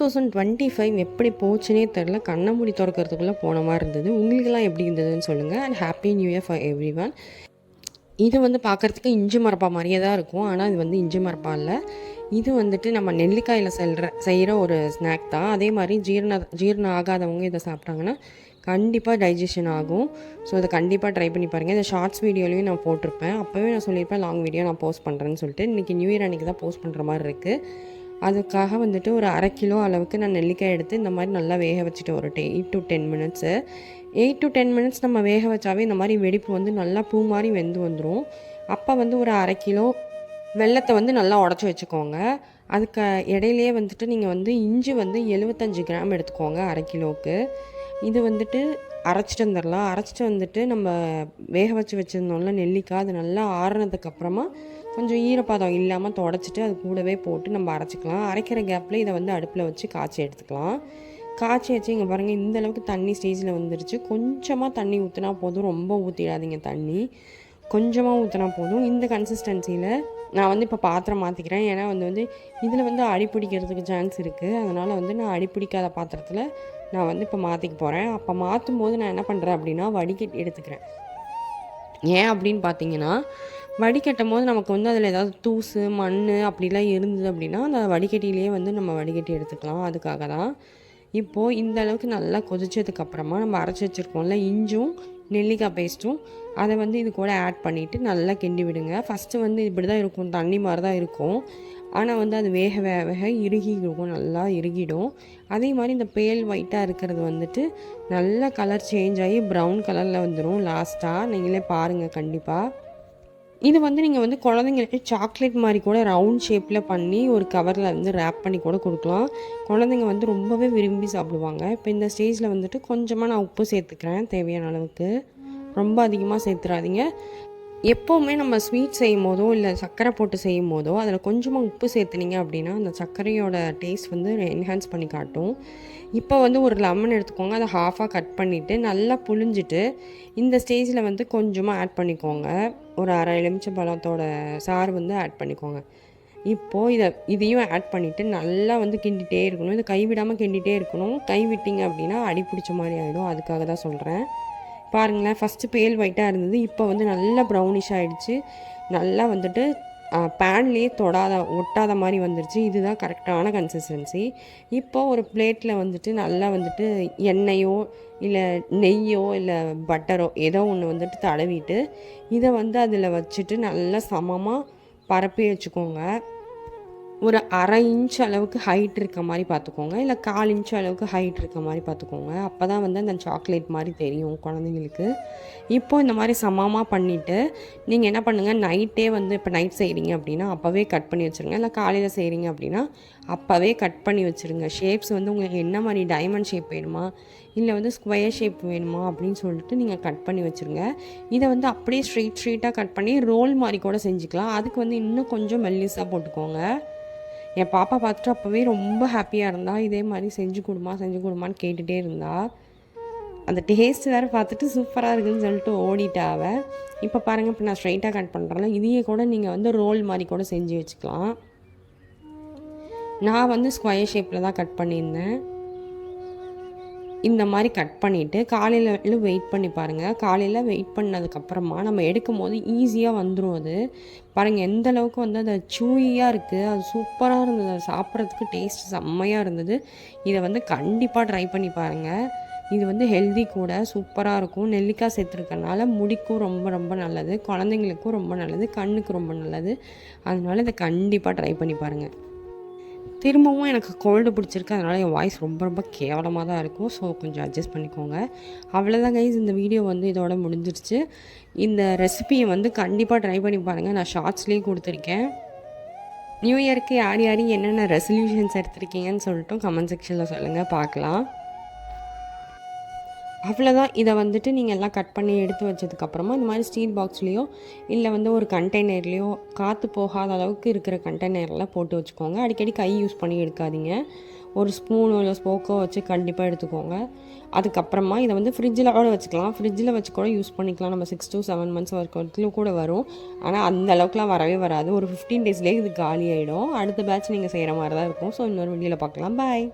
Thousand twenty five எப்படி போச்சுனே தெரில கண்ணை மூடி திறக்கிறதுக்குள்ளே போன மாதிரி இருந்தது. உங்களுக்கெல்லாம் எப்படி இருந்ததுன்னு சொல்லுங்கள் and happy new year for everyone இது வந்து பார்க்குறதுக்கு இஞ்சி மரப்பா மாதிரியே தான் இருக்கும். ஆனால் இது வந்து இஞ்சி மரப்பா இல்லை. இது வந்துட்டு நம்ம நெல்லிக்காயில் செல்ற செய்கிற ஒரு ஸ்நாக் தான். அதே மாதிரி ஜீரண ஜீரணம் ஆகாதவங்க இதை சாப்பிட்டாங்கன்னா கண்டிப்பாக டைஜஷன் ஆகும். ஸோ இதை கண்டிப்பாக ட்ரை பண்ணி பாருங்கள் இந்த ஷார்ட்ஸ் வீடியோலையும் நான் போட்டிருப்பேன். அப்போவே நான் சொல்லியிருப்பேன் லாங் வீடியோ நான் போஸ்ட் பண்ணுறேன்னு சொல்லிட்டு. இன்றைக்கி நியூ இயர் அன்றைக்கி தான் போஸ்ட் பண்ணுற மாதிரி இருக்குது அதுக்காக வந்துட்டு ஒரு அரை கிலோ அளவுக்கு நான் நெல்லிக்காய் எடுத்து இந்த மாதிரி நல்லா வேக வச்சுட்டு ஒரு டே eight to ten minutes eight to ten minutes நம்ம வேக வச்சாவே இந்த மாதிரி வெடிப்பு வந்து நல்லா பூ மாதிரி வெந்து வந்துடும் அப்போ வந்து ஒரு அரை கிலோ வெள்ளத்தை வந்து நல்லா உடச்சி வச்சுக்கோங்க. அதுக்கு இடையிலேயே வந்துட்டு நீங்கள் வந்து இஞ்சி வந்து எழுபத்தஞ்சு கிராம் எடுத்துக்கோங்க அரை கிலோவுக்கு. இது வந்துட்டு அரைச்சிட்டு வந்துடலாம். அரைச்சிட்டு வந்துட்டு நம்ம வேக வச்சு வச்சுருந்தோம்ல நெல்லிக்காய் அது நல்லா ஆறுனதுக்கப்புறமா கொஞ்சம் ஈரப்பதம் இல்லாமல் தொடச்சிட்டு அது கூடவே போட்டு நம்ம அரைச்சிக்கலாம். அரைக்கிற கேப்பில் இதை வந்து அடுப்பில் வச்சு காய்ச்சி எடுத்துக்கலாம். காய்ச்சி வச்சு இங்கே பாருங்கள் இந்த அளவுக்கு தண்ணி ஸ்டேஜில் வந்துருச்சு. கொஞ்சமாக தண்ணி ஊற்றினா போதும். ரொம்ப ஊற்றிடாதீங்க தண்ணி. கொஞ்சமாக ஊற்றினா போதும். இந்த கன்சிஸ்டன்சியில் நான் வந்து இப்போ பாத்திரம் மாற்றிக்கிறேன் ஏன்னா வந்து வந்து இதில் வந்து அடி பிடிக்கிறதுக்கு சான்ஸ் இருக்குது அதனால் வந்து நான் அடி பிடிக்காத பாத்திரத்தில் நான் வந்து இப்போ மாற்றிக்க போகிறேன் அப்போ மாற்றும் போது நான் என்ன பண்ணுறேன் அப்படின்னா வடிகட்டி எடுத்துக்கிறேன். ஏன் அப்படின்னு பார்த்தீங்கன்னா வடிகட்டும் போது நமக்கு வந்து அதில் ஏதாவது தூசு மண் அப்படிலாம் இருந்தது அப்படின்னா அந்த வடிகட்டிலேயே வந்து நம்ம வடிகட்டி எடுத்துக்கலாம். அதுக்காக தான். இப்போது இந்த அளவுக்கு நல்லா கொதிச்சதுக்கப்புறமா நம்ம அரைச்சி வச்சுருக்கோம்ல இஞ்சும் நெல்லிக்காய் பேஸ்ட்டும் அதை வந்து இது கூட ஆட் பண்ணிவிட்டு நல்லா கிண்டி விடுங்க. ஃபஸ்ட்டு வந்து இப்படி தான் இருக்கும் தண்ணி மாதிரி தான் இருக்கும். ஆனால் வந்து அது வேக வேக வேக இறுகி இருக்கும் நல்லா இறுகிடும். அதே மாதிரி இந்த பேல் ஒயிட்டாக இருக்கிறது வந்துட்டு நல்லா கலர் சேஞ்ச் ஆகி ப்ரௌன் கலரில் வந்துடும் லாஸ்ட்டாக நீங்களே பாருங்கள் கண்டிப்பாக இது வந்து நீங்கள் வந்து குழந்தைங்களுக்கு சாக்லேட் மாதிரி கூட ரவுண்ட் ஷேப்பில் பண்ணி ஒரு கவரில் வந்து ரேப் பண்ணி கூட கொடுக்கலாம். குழந்தைங்க வந்து ரொம்பவே விரும்பி சாப்பிடுவாங்க. இப்போ இந்த ஸ்டேஜில் வந்துட்டு கொஞ்சமாக நான் உப்பு சேர்த்துக்கிறேன் தேவையான அளவுக்கு. ரொம்ப அதிகமாக சேர்த்துறாதீங்க. எப்போவுமே நம்ம ஸ்வீட் செய்யும் போதோ இல்லை சர்க்கரை போட்டு செய்யும் போதோ அதில் கொஞ்சமாக உப்பு சேர்த்துனீங்க அப்படின்னா அந்த சர்க்கரையோட டேஸ்ட் வந்து என்ஹான்ஸ் பண்ணி காட்டும். இப்போ வந்து ஒரு லெமன் எடுத்துக்கோங்க அதை ஹாஃபாக கட் பண்ணிவிட்டு நல்லா புழிஞ்சிட்டு இந்த ஸ்டேஜில் வந்து கொஞ்சமாக ஆட் பண்ணிக்கோங்க. ஒரு அரை எலுமிச்சை பழத்தோட சாறு வந்து ஆட் பண்ணிக்கோங்க. இப்போது இதை இதையும் ஆட் பண்ணிவிட்டு நல்லா வந்து கிண்டிகிட்டே இருக்கணும். இதை கைவிடாமல் கிண்டிகிட்டே இருக்கணும். கை விட்டிங்க அப்படின்னா அடி பிடிச்ச மாதிரி ஆகிடும் அதுக்காக தான் சொல்கிறேன் பாருங்களேன் ஃபஸ்ட்டு பேல் ஒயிட்டாக இருந்தது. இப்போ வந்து நல்லா ப்ரௌனிஷ் ஆகிடுச்சு நல்லா வந்துட்டு பேன்லேயே தொடாத ஒட்டாத மாதிரி வந்துருச்சு. இதுதான் கரெக்டான கன்சிஸ்டன்சி இப்போ ஒரு பிளேட்டில் வந்துட்டு நல்லா வந்துட்டு எண்ணெயோ இல்லை நெய்யோ இல்லை பட்டரோ ஏதோ ஒன்று வந்துட்டு தடவிட்டு இதை வந்து அதில் வச்சுட்டு நல்லா சமமாக பரப்பி வச்சுக்கோங்க. ஒரு அரை இன்ச் அளவுக்கு ஹைட் இருக்க மாதிரி பார்த்துக்கோங்க. இல்லை கால் இன்ச் அளவுக்கு ஹைட் இருக்க மாதிரி பார்த்துக்கோங்க. அப்போ தான் வந்து அந்த சாக்லேட் மாதிரி தெரியும் குழந்தைங்களுக்கு. இப்போ இந்த மாதிரி சமமாக பண்ணிவிட்டு நீங்கள் என்ன பண்ணுங்கள் நைட்டே வந்து இப்போ நைட் செய்கிறீங்க அப்படின்னா அப்போவே கட் பண்ணி வச்சுருங்க. இல்லை காலையில் செய்கிறீங்க அப்படின்னா அப்போவே கட் பண்ணி வச்சுருங்க. ஷேப்ஸ் வந்து உங்களுக்கு என்ன மாதிரி டைமண்ட் ஷேப் வேணுமா? இல்லை வந்து ஸ்கொயர் ஷேப் வேணுமா? அப்படின்னு சொல்லிட்டு நீங்கள் கட் பண்ணி வச்சுருங்க. இதை வந்து அப்படியே ஸ்ட்ரெயிட் ஸ்ட்ரெயிட்டாக கட் பண்ணி ரோல் மாதிரி கூட செஞ்சுக்கலாம். அதுக்கு வந்து இன்னும் கொஞ்சம் மெல்லிஸாக போட்டுக்கோங்க. என் பாப்பா பார்த்துட்டு அப்போவே ரொம்ப ஹாப்பியாக இருந்தா இதே மாதிரி செஞ்சு கொடுமா செஞ்சு கொடுமான்னு கேட்டுகிட்டே இருந்தா. அந்த டேஸ்ட் வேறு பார்த்துட்டு சூப்பராக இருக்குதுன்னு சொல்லிட்டு ஓடிட்டாவ இப்போ பாருங்கள் இப்போ நான் ஸ்ட்ரைட்டாக கட் பண்ணுறேன் இதையே கூட நீங்கள் வந்து ரோல் மாதிரி கூட செஞ்சு வச்சுக்கலாம். நான் வந்து ஸ்கொயர் ஷேப்பில் தான் கட் பண்ணியிருந்தேன். இந்த மாதிரி கட் பண்ணிவிட்டு காலையில் வெயிட் பண்ணி பாருங்கள் காலையில் வெயிட் பண்ணதுக்கப்புறமா நம்ம எடுக்கும் போது ஈஸியாக வந்துடும் அது. பாருங்கள் எந்த அளவுக்கு வந்து அது சூயியாக இருக்குது அது சூப்பராக இருந்தது. அது சாப்பிட்றதுக்கு டேஸ்ட் செம்மையாக இருந்தது. இதை வந்து கண்டிப்பாக ட்ரை பண்ணி பாருங்கள் இது வந்து ஹெல்தி கூட சூப்பராக இருக்கும். நெல்லிக்காய் சேர்த்துருக்கனால முடிக்கும் ரொம்ப ரொம்ப நல்லது. குழந்தைங்களுக்கும் ரொம்ப நல்லது. கண்ணுக்கு ரொம்ப நல்லது. அதனால இதை கண்டிப்பாக ட்ரை பண்ணி பாருங்கள் திரும்பவும் எனக்கு கோல்டு பிடிச்சிருக்கு. அதனால் என் வாய்ஸ் ரொம்ப ரொம்ப கேவலமாக தான் இருக்கும். ஸோ கொஞ்சம் அட்ஜஸ்ட் பண்ணிக்கோங்க. அவ்வளோதான் கைஸ் இந்த வீடியோ வந்து இதோட முடிஞ்சிருச்சு. இந்த ரெசிபியை வந்து கண்டிப்பாக ட்ரை பண்ணி பாருங்கள் நான் ஷார்ட்ஸ்லேயே கொடுத்துருக்கேன். நியூ இயருக்கு யார் யார் என்னென்ன ரெசல்யூஷன்ஸ் எடுத்திருக்கீங்கன்னு சொல்லிட்டு கமெண்ட் செக்ஷனில் சொல்லுங்கள் பார்க்கலாம். அவ்வளோதான் இதை வந்துட்டு நீங்கள் எல்லாம் கட் பண்ணி எடுத்து வச்சதுக்கப்புறமா இந்த மாதிரி ஸ்டீல் பாக்ஸ்லேயோ இல்லை வந்து ஒரு கண்டெய்னர்லேயோ காற்று போகாத அளவுக்கு இருக்கிற கண்டெய்னரில் போட்டு வச்சுக்கோங்க. அடிக்கடி கை யூஸ் பண்ணி எடுக்காதீங்க. ஒரு ஸ்பூனோ இல்லை ஸ்போக்கோ வச்சு கண்டிப்பாக எடுத்துக்கோங்க. அதுக்கப்புறமா இதை வந்து ஃப்ரிட்ஜில் கூட வச்சுக்கலாம். ஃப்ரிட்ஜில் வச்சு கூட யூஸ் பண்ணிக்கலாம். நம்ம சிக்ஸ் டு செவன் மந்த்ஸ் வரைக்கும் கூட வரும். ஆனால் அந்த அளவுக்குலாம் வரவே வராது. ஒரு ஃபிஃப்டீன் டேஸ்லேயே இது காலி ஆகிடும் அடுத்த பேட்ச் நீங்கள் செய்கிற மாதிரி தான் இருக்கும். ஸோ இன்னொரு வீடியோவில் பார்க்கலாம் பாய்